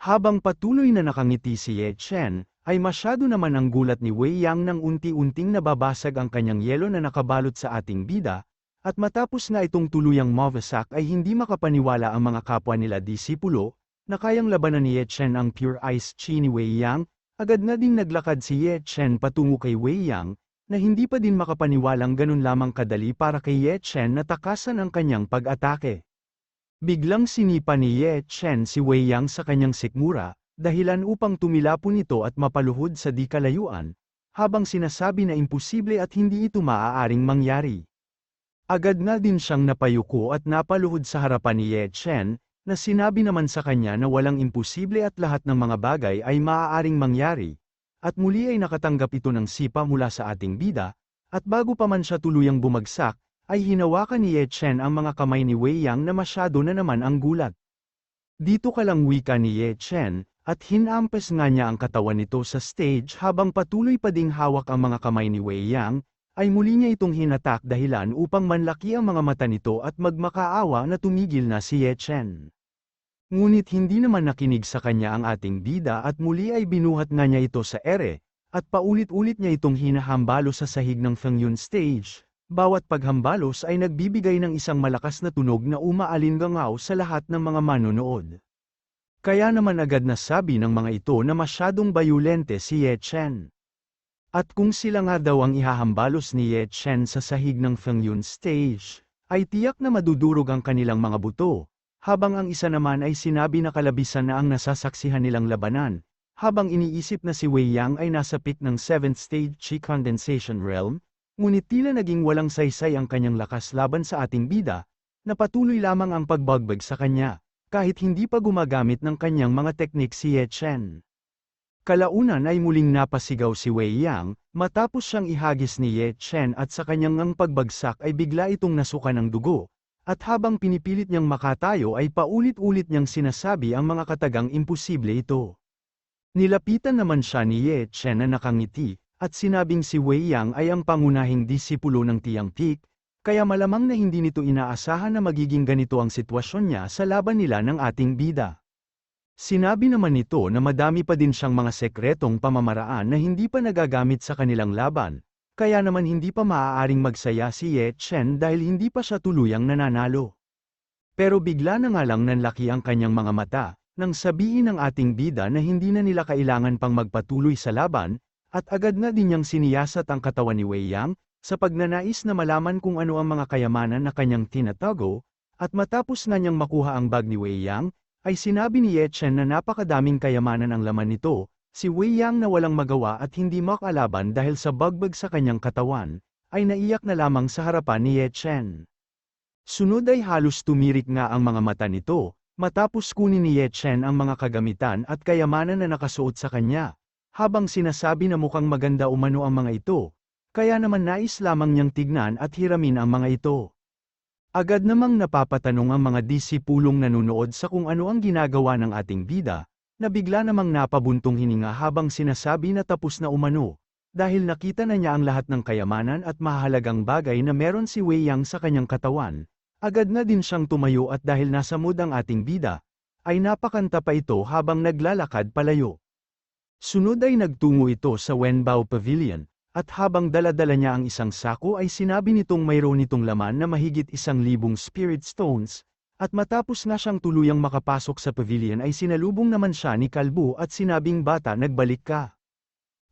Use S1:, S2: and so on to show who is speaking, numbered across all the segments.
S1: Habang patuloy na nakangiti si Ye Chen, ay masyado naman ang gulat ni Wei Yang nang unti-unting nababasag ang kanyang yelo na nakabalot sa ating bida, at matapos nga itong tuluyang mawasak ay hindi makapaniwala ang mga kapwa nila disipulo, na kayang labanan ni Ye Chen ang pure ice chi ni Wei Yang, agad na ding naglakad si Ye Chen patungo kay Wei Yang, na hindi pa din makapaniwalang ganun lamang kadali para kay Ye Chen na takasan ang kanyang pag-atake. Biglang sinipa ni Ye Chen si Wei Yang sa kanyang sikmura, dahilan upang tumilapon ito at mapaluhod sa di kalayuan, habang sinasabi na imposible at hindi ito maaaring mangyari. Agad nga din siyang napayuko at napaluhod sa harapan ni Ye Chen, na sinabi naman sa kanya na walang imposible at lahat ng mga bagay ay maaaring mangyari, at muli ay nakatanggap ito ng sipa mula sa ating bida, at bago pa man siya tuluyang bumagsak, ay hinawakan ni Ye Chen ang mga kamay ni Wei Yang na masyado na naman ang gulat. Dito ka lang wika ni Ye Chen, at hinampes nga niya ang katawan nito sa stage habang patuloy pa ding hawak ang mga kamay ni Wei Yang, ay muli niya itong hinatak dahilan upang manlaki ang mga mata nito at magmakaawa na tumigil na si Ye Chen. Ngunit hindi naman nakinig sa kanya ang ating bida at muli ay binuhat nga niya ito sa ere, at paulit-ulit niya itong hinahambalo sa sahig ng Fengyun stage, bawat paghambalos ay nagbibigay ng isang malakas na tunog na umaalingangaw sa lahat ng mga manonood. Kaya naman agad na sabi ng mga ito na masyadong bayulente si Ye Chen. At kung sila nga daw ang ihahambalos ni Ye Chen sa sahig ng Fengyun stage, ay tiyak na madudurog ang kanilang mga buto, habang ang isa naman ay sinabi na kalabisan na ang nasasaksihan nilang labanan, habang iniisip na si Wei Yang ay nasa peak ng 7th stage chi condensation realm, Ngunit tila naging walang saysay ang kanyang lakas laban sa ating bida, na patuloy lamang ang pagbagbag sa kanya, kahit hindi pa gumagamit ng kanyang mga teknik si Ye Chen. Kalaunan ay muling napasigaw si Wei Yang, matapos siyang ihagis ni Ye Chen at sa kanyang ang pagbagsak ay bigla itong nasuka ng dugo, at habang pinipilit niyang makatayo ay paulit-ulit niyang sinasabi ang mga katagang imposible ito. Nilapitan naman siya ni Ye Chen na nakangiti, at sinabing si Wei Yang ay ang pangunahing disipulo ng Tiang Peak, kaya malamang na hindi nito inaasahan na magiging ganito ang sitwasyon niya sa laban nila ng ating bida. Sinabi naman nito na madami pa din siyang mga sekretong pamamaraan na hindi pa nagagamit sa kanilang laban, kaya naman hindi pa maaaring magsaya si Ye Chen dahil hindi pa siya tuluyang nananalo. Pero bigla na nga lang nanlaki ang kanyang mga mata, nang sabihin ng ating bida na hindi na nila kailangan pang magpatuloy sa laban, at agad na din niyang siniyasat ang katawan ni Wei Yang, sa pagnanais na malaman kung ano ang mga kayamanan na kanyang tinatago, at matapos na niyang makuha ang bag ni Wei Yang, ay sinabi ni Ye Chen na napakadaming kayamanan ang laman nito, si Wei Yang na walang magawa at hindi makalaban dahil sa bagbag sa kanyang katawan, ay naiyak na lamang sa harapan ni Ye Chen. Sunod ay halos tumirik nga ang mga mata nito, matapos kunin ni Ye Chen ang mga kagamitan at kayamanan na nakasuot sa kanya, habang sinasabi na mukhang maganda umano ang mga ito, kaya naman nais lamang niyang tignan at hiramin ang mga ito. Agad namang napapatanong ang mga disipulong nanunood sa kung ano ang ginagawa ng ating bida, na bigla namang napabuntong hininga habang sinasabi na tapos na umano, dahil nakita na niya ang lahat ng kayamanan at mahalagang bagay na meron si Wei Yang sa kanyang katawan, agad na din siyang tumayo at dahil nasa mood ang ating bida, ay napakanta pa ito habang naglalakad palayo. Sunod ay nagtungo ito sa Wenbao Pavilion, at habang daladala niya ang isang sako ay sinabi nitong mayroon nitong laman na mahigit isang libong spirit stones, at matapos nga siyang tuluyang makapasok sa pavilion ay sinalubong naman siya ni Kalbo at sinabing bata nagbalik ka.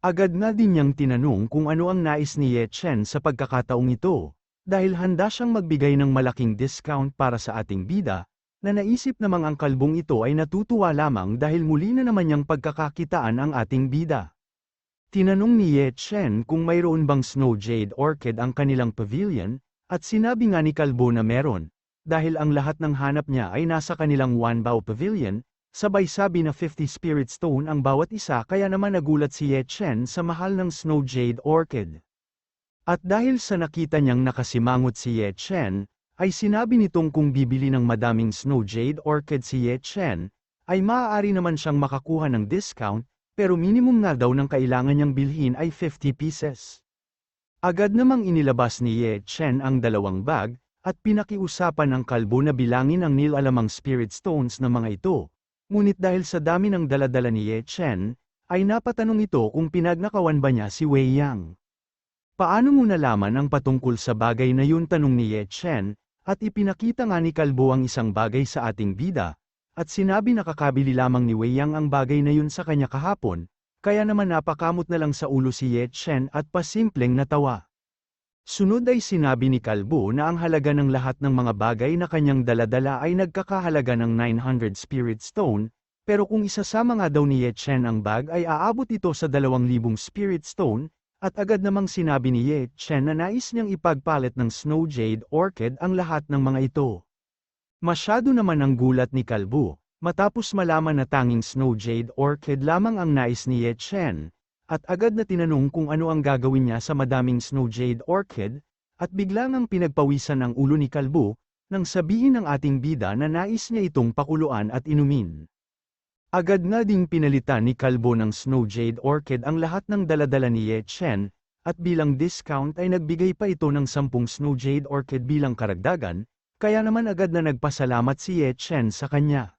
S1: Agad na din niyang tinanong kung ano ang nais ni Ye Chen sa pagkakataong ito, dahil handa siyang magbigay ng malaking discount para sa ating bida, na naisip namang ang kalbong ito ay natutuwa lamang dahil muli na naman niyang pagkakakitaan ang ating bida. Tinanong ni Ye Chen kung mayroon bang snow jade orchid ang kanilang pavilion, at sinabi nga ni Kalbo na meron, dahil ang lahat ng hanap niya ay nasa kanilang Wanbao Pavilion, sabay sabi na 50 spirit stone ang bawat isa kaya naman nagulat si Ye Chen sa mahal ng snow jade orchid. At dahil sa nakita niyang nakasimangot si Ye Chen, ay sinabi nitong kung bibili ng madaming snow jade orchid si Ye Chen, ay maaari naman siyang makakuha ng discount, pero minimum nga daw ng kailangan niyang bilhin ay 50 pieces. Agad namang inilabas ni Ye Chen ang dalawang bag, at pinakiusapan ng kalbo na bilangin ang nilalamang spirit stones ng mga ito, Ngunit dahil sa dami ng daladala ni Ye Chen, ay napatanong ito kung pinagnakawan ba niya si Wei Yang. Paano mo nalaman ang patungkol sa bagay na yun tanong ni Ye Chen, at ipinakita nga ni Kalbo ang isang bagay sa ating bida, at sinabi na kakabili lamang ni Wei Yang ang bagay na yun sa kanya kahapon, kaya naman napakamot na lang sa ulo si Ye Chen at pasimpleng natawa. Sunod ay sinabi ni Kalbo na ang halaga ng lahat ng mga bagay na kanyang daladala ay nagkakahalaga ng 900 Spirit Stone, pero kung isasama nga daw ni Ye Chen ang bag ay aabot ito sa 2,000 Spirit Stone, at agad namang sinabi ni Ye Chen na nais niyang ipagpalit ng Snow Jade Orchid ang lahat ng mga ito. Masyado naman ang gulat ni Kalbo, matapos malaman na tanging Snow Jade Orchid lamang ang nais ni Ye Chen, at agad na tinanong kung ano ang gagawin niya sa madaming Snow Jade Orchid, at biglang ang pinagpawisan ang ulo ni Kalbo, nang sabihin ng ating bida na nais niya itong pakuluan at inumin. Agad nga ding pinalitan ni Kalbo ng Snow Jade Orchid ang lahat ng daladala ni Ye Chen, at bilang discount ay nagbigay pa ito ng 10 Snow Jade Orchid bilang karagdagan, kaya naman agad na nagpasalamat si Ye Chen sa kanya.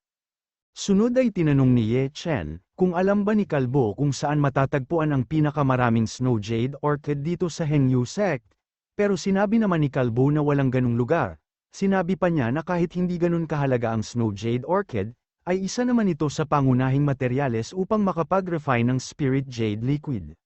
S1: Sunod ay tinanong ni Ye Chen, kung alam ba ni Kalbo kung saan matatagpuan ang pinakamaraming Snow Jade Orchid dito sa Hengyu Sect, pero sinabi naman ni Kalbo na walang ganung lugar. Sinabi pa niya na kahit hindi ganun kahalaga ang Snow Jade Orchid, ay isa naman ito sa pangunahing materyales upang makapag-refine ng Spirit Jade Liquid.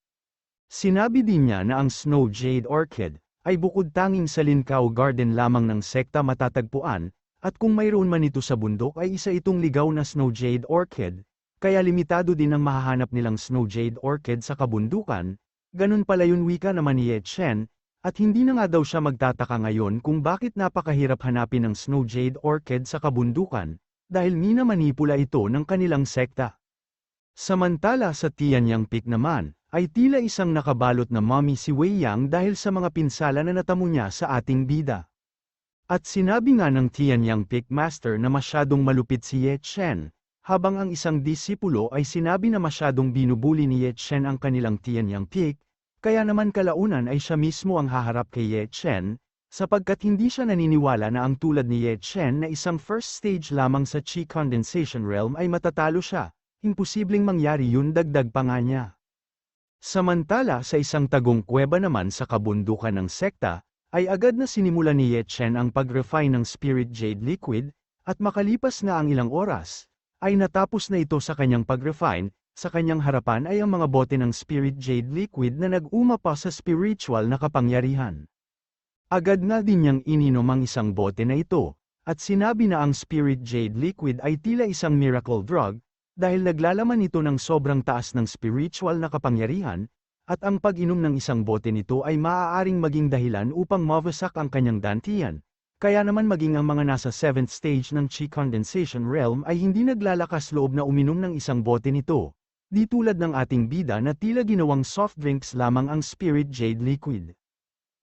S1: Sinabi din niya na ang Snow Jade Orchid, ay bukod tanging sa Lincao Garden lamang ng sekta matatagpuan, at kung mayroon man ito sa bundok ay isa itong ligaw na Snow Jade Orchid, kaya limitado din ang mahahanap nilang Snow Jade Orchid sa kabundukan, ganun pala yun wika naman ni Ye Chen, at hindi na nga daw siya magtataka ngayon kung bakit napakahirap hanapin ng Snow Jade Orchid sa kabundukan, dahil minamanipula ito ng kanilang sekta. Samantala sa Tianyang Peak naman, ay tila isang nakabalot na mommy si Wei Yang dahil sa mga pinsala na natamo niya sa ating bida. At sinabi nga ng Tianyang Peak Master na masyadong malupit si Ye Chen, habang ang isang disipulo ay sinabi na masyadong binubuli ni Ye Chen ang kanilang Tianyang Peak, kaya naman kalaunan ay siya mismo ang haharap kay Ye Chen, sapagkat hindi siya naniniwala na ang tulad ni Ye Chen na isang first stage lamang sa Chi Condensation Realm ay matatalo siya, imposibleng mangyari yun dagdag pa nga niya. Samantala sa isang tagong kuweba naman sa kabundukan ng sekta, ay agad na sinimula ni Ye Chen ang pag-refine ng Spirit Jade Liquid, at makalipas na ang ilang oras, ay natapos na ito sa kanyang pag-refine, sa kanyang harapan ay ang mga bote ng Spirit Jade Liquid na nag-uma pa sa spiritual na kapangyarihan. Agad nga din niyang ininom ang isang bote na ito, at sinabi na ang Spirit Jade Liquid ay tila isang miracle drug, dahil naglalaman ito ng sobrang taas ng spiritual na kapangyarihan, at ang pag-inom ng isang bote nito ay maaaring maging dahilan upang mawasak ang kanyang dantian, kaya naman maging ang mga nasa 7th stage ng Chi Condensation Realm ay hindi naglalakas loob na uminom ng isang bote nito. Di tulad ng ating bida na tila ginawang soft drinks lamang ang Spirit Jade Liquid.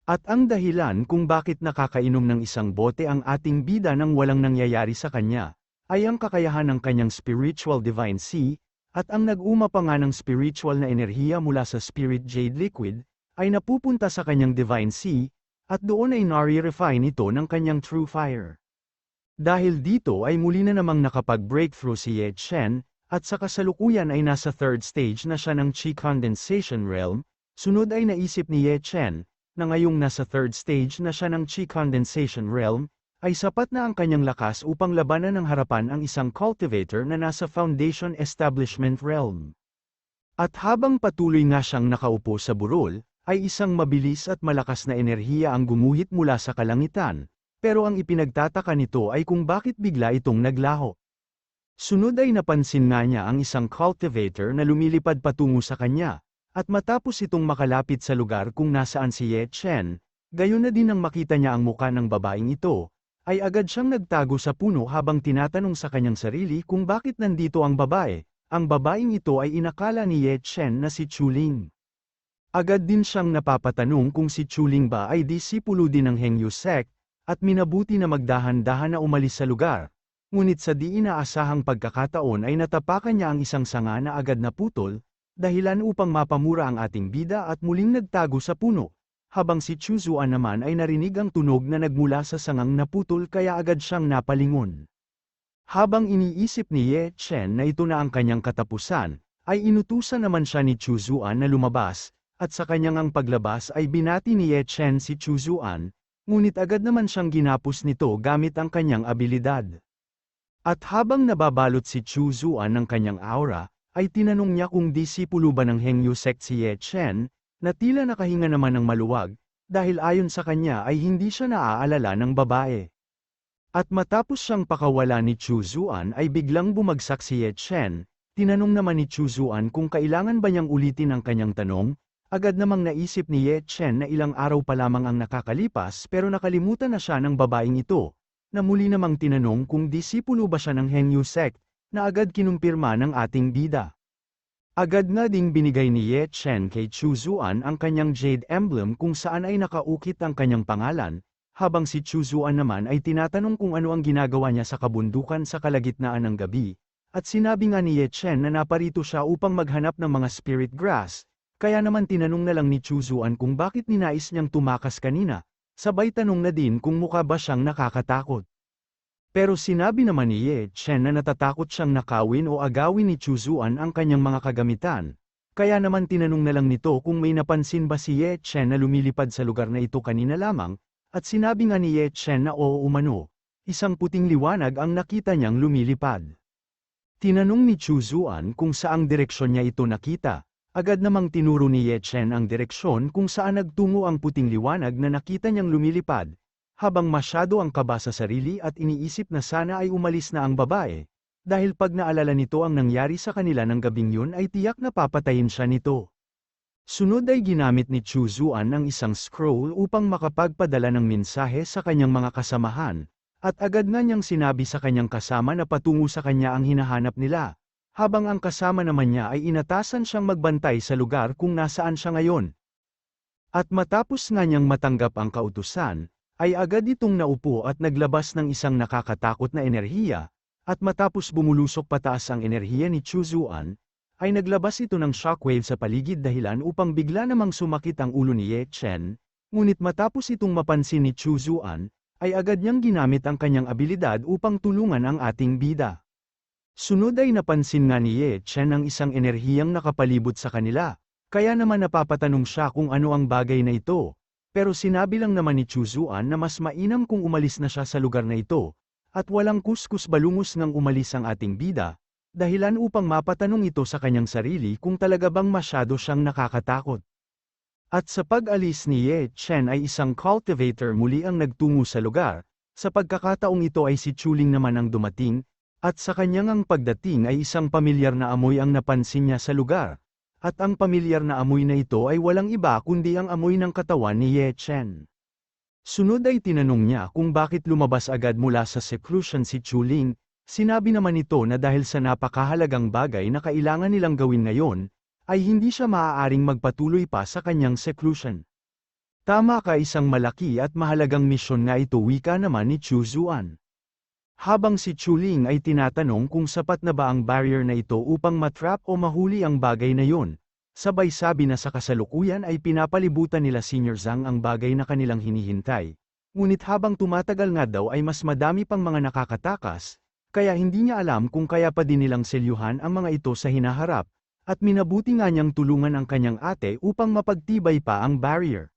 S1: At ang dahilan kung bakit nakakainom ng isang bote ang ating bida nang walang nangyayari sa kanya, ay ang kakayahan ng kanyang spiritual divine sea, at ang nag-uma pa nga ng spiritual na enerhiya mula sa Spirit Jade Liquid, ay napupunta sa kanyang divine sea, at doon ay nare-refine ito ng kanyang true fire. Dahil dito ay muli na namang nakapag-breakthrough si Ye Chen, at sa kasalukuyan ay nasa third stage na siya ng Chi Condensation Realm, sunod ay naisip ni Ye Chen, na ngayong nasa third stage na siya ng Chi Condensation Realm, ay sapat na ang kanyang lakas upang labanan ng harapan ang isang cultivator na nasa Foundation Establishment Realm. At habang patuloy nga siyang nakaupo sa burol, ay isang mabilis at malakas na enerhiya ang gumuhit mula sa kalangitan, pero ang ipinagtataka nito ay kung bakit bigla itong naglaho. Sunod ay napansin nga niya ang isang cultivator na lumilipad patungo sa kanya, at matapos itong makalapit sa lugar kung nasaan si Ye Chen, gayon na din nang makita niya ang muka ng babaeng ito, ay agad siyang nagtago sa puno habang tinatanong sa kanyang sarili kung bakit nandito ang babae, ang babaeng ito ay inakala ni Ye Chen na si Chuling. Agad din siyang napapatanong kung si Chuling ba ay disipulo din ng Hengyu sect, at minabuti na magdahan-dahan na umalis sa lugar. Ngunit sa di inaasahang pagkakataon ay natapakan niya ang isang sanga na agad naputol, dahilan upang mapamura ang ating bida at muling nagtago sa puno, habang si Chuzuan naman ay narinig ang tunog na nagmula sa sangang naputol kaya agad siyang napalingon. Habang iniisip ni Ye Chen na ito na ang kanyang katapusan, ay inutusan naman siya ni Chu Zuan na lumabas, at sa kanyang ang paglabas ay binati ni Ye Chen si Chu Zuan, ngunit agad naman siyang ginapos nito gamit ang kanyang abilidad. At habang nababalot si Chu Zuan ng kanyang aura, ay tinanong niya kung disipulo ba ng Hengyu sect si Ye Chen, na tila nakahinga naman ng maluwag, dahil ayon sa kanya ay hindi siya naaalala ng babae. At matapos siyang pakawala ni Chu Zuan ay biglang bumagsak si Ye Chen, tinanong naman ni Chu Zuan kung kailangan ba niyang ulitin ang kanyang tanong, agad namang naisip ni Ye Chen na ilang araw pa lamang ang nakakalipas pero nakalimutan na siya ng babaeng ito, na muli namang tinanong kung disipulo ba siya ng Hengyu sect, na agad kinumpirma ng ating bida. Agad nga ding binigay ni Ye Chen kay Chu Zuan ang kanyang jade emblem kung saan ay nakaukit ang kanyang pangalan, habang si Chu Zuan naman ay tinatanong kung ano ang ginagawa niya sa kabundukan sa kalagitnaan ng gabi, at sinabi nga ni Ye Chen na naparito siya upang maghanap ng mga spirit grass, kaya naman tinanong na lang ni Chu Zuan kung bakit ninais niyang tumakas kanina, sabay tanong na din kung mukha ba siyang nakakatakot. Pero sinabi naman ni Ye Chen na natatakot siyang nakawin o agawin ni Chu Zuan ang kanyang mga kagamitan, kaya naman tinanong na lang nito kung may napansin ba si Ye Chen na lumilipad sa lugar na ito kanina lamang, at sinabi nga ni Ye Chen na oo umano, isang puting liwanag ang nakita niyang lumilipad. Tinanong ni Chu Zuan kung saang direksyon niya ito nakita, agad namang tinuro ni Ye Chen ang direksyon kung saan nagtungo ang puting liwanag na nakita niyang lumilipad, habang masyado ang kaba sa sarili at iniisip na sana ay umalis na ang babae, dahil pag naalala nito ang nangyari sa kanila ng gabing yun ay tiyak na papatayin siya nito. Sunod ay ginamit ni Chu Zuan ang isang scroll upang makapagpadala ng mensahe sa kanyang mga kasamahan, at agad nga niyang sinabi sa kanyang kasama na patungo sa kanya ang hinahanap nila, habang ang kasama naman niya ay inatasan siyang magbantay sa lugar kung nasaan siya ngayon. At matapos nga niyang matanggap ang kautusan, ay agad itong naupo at naglabas ng isang nakakatakot na enerhiya, at matapos bumulusok pataas ang enerhiya ni Chu Zuan, ay naglabas ito ng shockwave sa paligid dahilan upang bigla namang sumakit ang ulo ni Ye Chen, ngunit matapos itong mapansin ni Chu Zuan, ay agad niyang ginamit ang kanyang abilidad upang tulungan ang ating bida. Sunod ay napansin nga ni Ye Chen ang isang enerhiyang nakapalibot sa kanila, kaya naman napapatanong siya kung ano ang bagay na ito, pero sinabi lang naman ni Chu Zuan na mas mainam kung umalis na siya sa lugar na ito, at walang kuskus balungos ngang umalis ang ating bida, dahilan upang mapatanong ito sa kanyang sarili kung talaga bang masyado siyang nakakatakot. At sa pag-alis ni Ye Chen ay isang cultivator muli ang nagtungo sa lugar, sa pagkakataong ito ay si Chuling naman ang dumating, at sa kanyang ang pagdating ay isang pamilyar na amoy ang napansin niya sa lugar, at ang pamilyar na amoy na ito ay walang iba kundi ang amoy ng katawan ni Ye Chen. Sunod ay tinanong niya kung bakit lumabas agad mula sa seclusion si Chuling, Sinabi naman ito na dahil sa napakahalagang bagay na kailangan nilang gawin ngayon, ay hindi siya maaaring magpatuloy pa sa kanyang seclusion. Tama ka isang malaki at mahalagang misyon nga ito wika naman ni Chu Zuan. Habang si Chuling ay tinatanong kung sapat na ba ang barrier na ito upang matrap o mahuli ang bagay na yon, sabay sabi na sa kasalukuyan ay pinapalibutan nila Senior Zhang ang bagay na kanilang hinihintay. Ngunit habang tumatagal nga daw ay mas madami pang mga nakakatakas, kaya hindi niya alam kung kaya pa din nilang selyuhan ang mga ito sa hinaharap, at minabuti nga niyang tulungan ang kanyang ate upang mapagtibay pa ang barrier.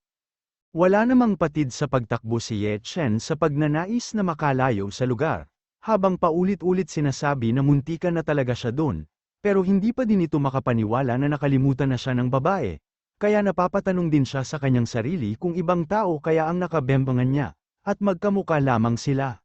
S1: Wala namang patid sa pagtakbo si Ye Chen sa pagnanais na makalayo sa lugar, habang paulit-ulit sinasabi na muntikan na talaga siya doon, pero hindi pa din ito makapaniwala na nakalimutan na siya ng babae, kaya napapatanong din siya sa kanyang sarili kung ibang tao kaya ang nakabembangan niya, at magkamuka lamang sila.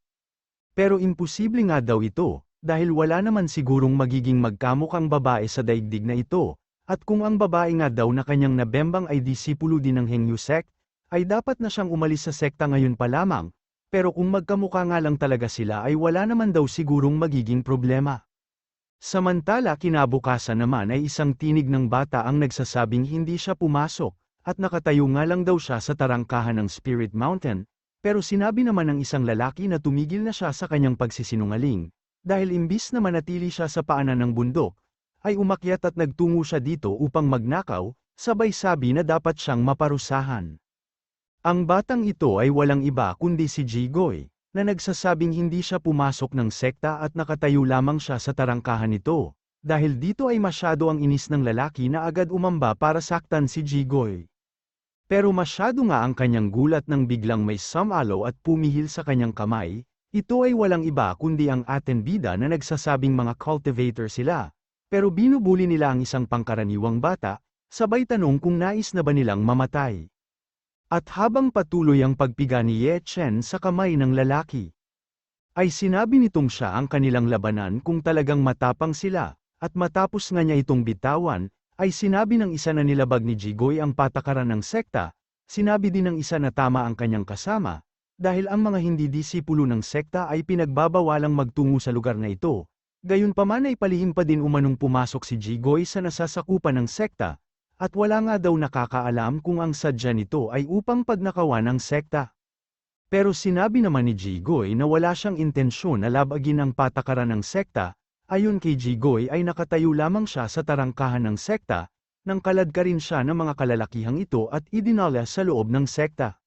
S1: Pero imposible nga daw ito, dahil wala naman sigurong magiging magkamukhang babae sa daigdig na ito, at kung ang babae nga daw na kanyang nabembang ay disipulo din ng Hengyu sect, ay dapat na siyang umalis sa sekta ngayon pa lamang, pero kung magkamukha nga lang talaga sila ay wala naman daw sigurong magiging problema. Samantala kinabukasan naman ay isang tinig ng bata ang nagsasabing hindi siya pumasok, at nakatayo nga lang daw siya sa tarangkahan ng Spirit Mountain, pero sinabi naman ng isang lalaki na tumigil na siya sa kanyang pagsisinungaling, dahil imbis na manatili siya sa paanan ng bundok, ay umakyat at nagtungo siya dito upang magnakaw, sabay sabi na dapat siyang maparusahan. Ang batang ito ay walang iba kundi si Jigoy, na nagsasabing hindi siya pumasok ng sekta at nakatayo lamang siya sa tarangkahan nito. Dahil dito ay masyado ang inis ng lalaki na agad umamba para saktan si Jigoy. Pero masyado nga ang kanyang gulat nang biglang may samalo at pumihil sa kanyang kamay, ito ay walang iba kundi ang aten bida na nagsasabing mga cultivator sila. Pero binubuli nila ang isang pangkaraniwang bata, sabay tanong kung nais na ba nilang mamatay. At habang patuloy ang pagpiga ni Ye Chen sa kamay ng lalaki, ay sinabi nitong siya ang kanilang labanan kung talagang matapang sila, at matapos nga niya itong bitawan, ay sinabi ng isa na nilabag ni Jigoy ang patakaran ng sekta, sinabi din ng isa na tama ang kanyang kasama, dahil ang mga hindi disipulo ng sekta ay pinagbabawalang magtungo sa lugar na ito. Gayunpaman ay palihim pa din umanong pumasok si Jigoy sa nasasakupan ng sekta, at wala nga daw nakakaalam kung ang sadya nito ay upang pagnakawan ng sekta. Pero sinabi naman ni Jigoy na wala siyang intensyon na labagin ang patakaran ng sekta, Ayon kay Jigoy ay nakatayo lamang siya sa tarangkahan ng sekta, nang kalad ka rin siya ng mga kalalakihang ito at idinala sa loob ng sekta.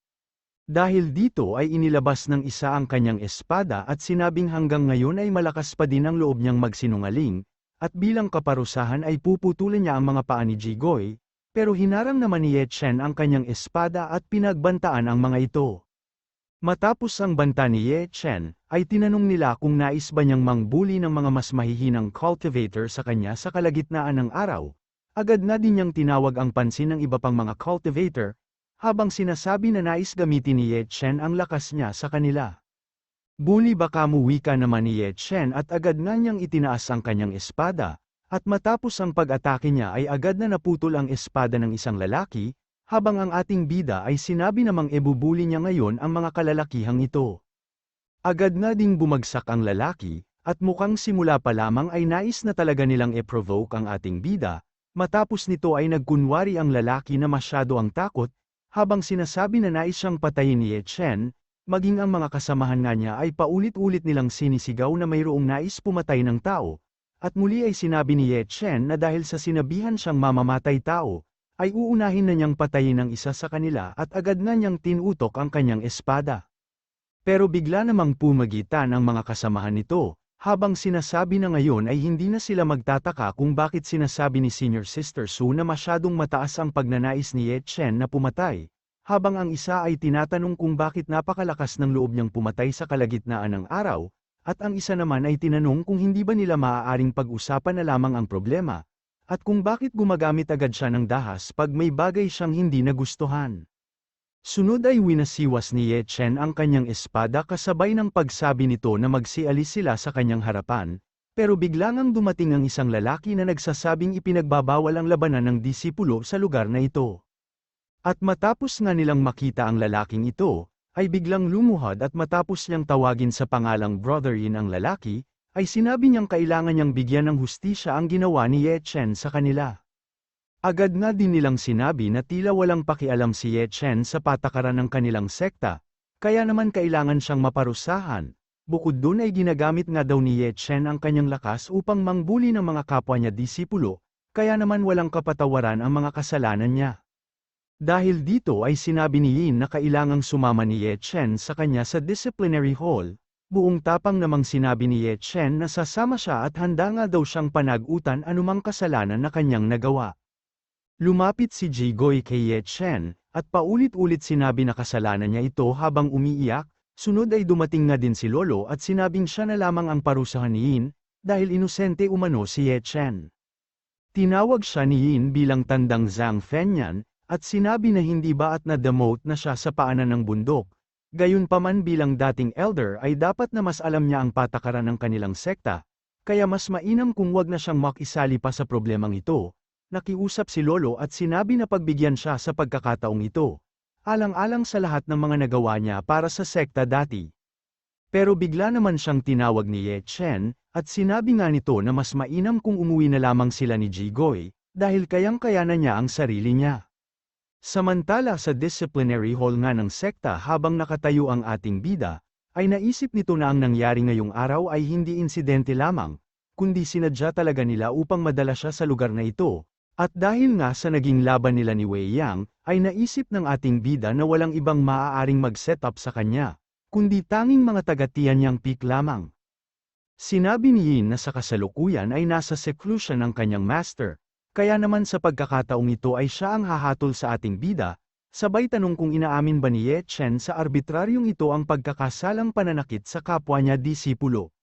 S1: Dahil dito ay inilabas ng isa ang kanyang espada at sinabing hanggang ngayon ay malakas pa din ang loob niyang magsinungaling, at bilang kaparusahan ay puputulin niya ang mga paa ni Jigoy, pero hinarang naman ni Ye Chen ang kanyang espada at pinagbantaan ang mga ito. Matapos ang banta ni Ye Chen, ay tinanong nila kung nais ba niyang mangbuli ng mga mas mahihinang cultivator sa kanya sa kalagitnaan ng araw. Agad na din niyang tinawag ang pansin ng iba pang mga cultivator, habang sinasabi na nais gamitin ni Ye Chen ang lakas niya sa kanila. Buli baka muwika naman ni Ye Chen at agad na niyang itinaas ang kanyang espada, at matapos ang pag-atake niya ay agad na naputol ang espada ng isang lalaki, habang ang ating bida ay sinabi namang ebubuli niya ngayon ang mga kalalakihang ito. Agad na ding bumagsak ang lalaki, at mukhang simula pa lamang ay nais na talaga nilang e-provoke ang ating bida, matapos nito ay nagkunwari ang lalaki na masyado ang takot, habang sinasabi na nais siyang patayin ni Chen, maging ang mga kasamahan nga niya ay paulit-ulit nilang sinisigaw na mayroong nais pumatay ng tao, at muli ay sinabi ni Ye Chen na dahil sa sinabihan siyang mamamatay tao, ay uunahin na niyang patayin ang isa sa kanila at agad na niyang tinutok ang kanyang espada. Pero bigla namang pumagitan ang mga kasamahan nito, habang sinasabi na ngayon ay hindi na sila magtataka kung bakit sinasabi ni Senior Sister Su na masyadong mataas ang pagnanais ni Ye Chen na pumatay, habang ang isa ay tinatanong kung bakit napakalakas ng loob niyang pumatay sa kalagitnaan ng araw, at ang isa naman ay tinanong kung hindi ba nila maaaring pag-usapan na lamang ang problema, at kung bakit gumagamit agad siya ng dahas pag may bagay siyang hindi nagustuhan. Sunod ay winasiwas ni Ye Chen ang kanyang espada kasabay ng pagsabi nito na magsialis sila sa kanyang harapan, pero biglang ang dumating ang isang lalaki na nagsasabing ipinagbabawal ang labanan ng disipulo sa lugar na ito. At matapos nga nilang makita ang lalaking ito, ay biglang lumuhad at matapos niyang tawagin sa pangalang brother-in ang lalaki, ay sinabi niyang kailangan niyang bigyan ng hustisya ang ginawa ni Ye Chen sa kanila. Agad nga din nilang sinabi na tila walang pakialam si Ye Chen sa patakaran ng kanilang sekta, kaya naman kailangan siyang maparusahan. Bukod dun ay ginagamit nga daw ni Ye Chen ang kanyang lakas upang mangbuli ng mga kapwa niya disipulo, kaya naman walang kapatawaran ang mga kasalanan niya. Dahil dito ay sinabi ni Yin na kailangang sumama ni Ye Chen sa kanya sa disciplinary hall, Buong tapang namang sinabi ni Ye Chen na sasama siya at handa nga daw siyang panagutan anumang kasalanan na kanyang nagawa. Lumapit si Jigoy kay Ye Chen, at paulit-ulit sinabi na kasalanan niya ito habang umiiyak, sunod ay dumating na din si Lolo at sinabing siya na lamang ang parusahan ni Yin, dahil inosente umano si Ye Chen. Tinawag siya ni Yin bilang tandang Zhang Fenyan, at sinabi na hindi ba at na-demote na siya sa paanan ng bundok, Gayunpaman bilang dating elder ay dapat na mas alam niya ang patakaran ng kanilang sekta, kaya mas mainam kung wag na siyang makisali pa sa problemang ito. Nakiusap si Lolo at sinabi na pagbigyan siya sa pagkakataong ito. Alang-alang sa lahat ng mga nagawa niya para sa sekta dati. Pero bigla naman siyang tinawag ni Ye Chen, at sinabi nga nito na mas mainam kung umuwi na lamang sila ni Jigoy, dahil kayang-kaya na niya ang sarili niya. Samantala sa disciplinary hall nga ng sekta habang nakatayo ang ating bida, ay naisip nito na ang nangyari ngayong araw ay hindi insidente lamang, kundi sinadya talaga nila upang madala siya sa lugar na ito. At dahil nga sa naging laban nila ni Wei Yang, ay naisip ng ating bida na walang ibang maaaring mag-set up sa kanya, kundi tanging mga taga-tiyan niyang Peak lamang. Sinabi ni Yin na sa kasalukuyan ay nasa seclusion ang kanyang master, kaya naman sa pagkakataong ito ay siya ang hahatol sa ating bida, sabay tanong kung inaamin ba ni Ye Chen sa arbitraryong ito ang pagkakasalang pananakit sa kapwa niya disipulo.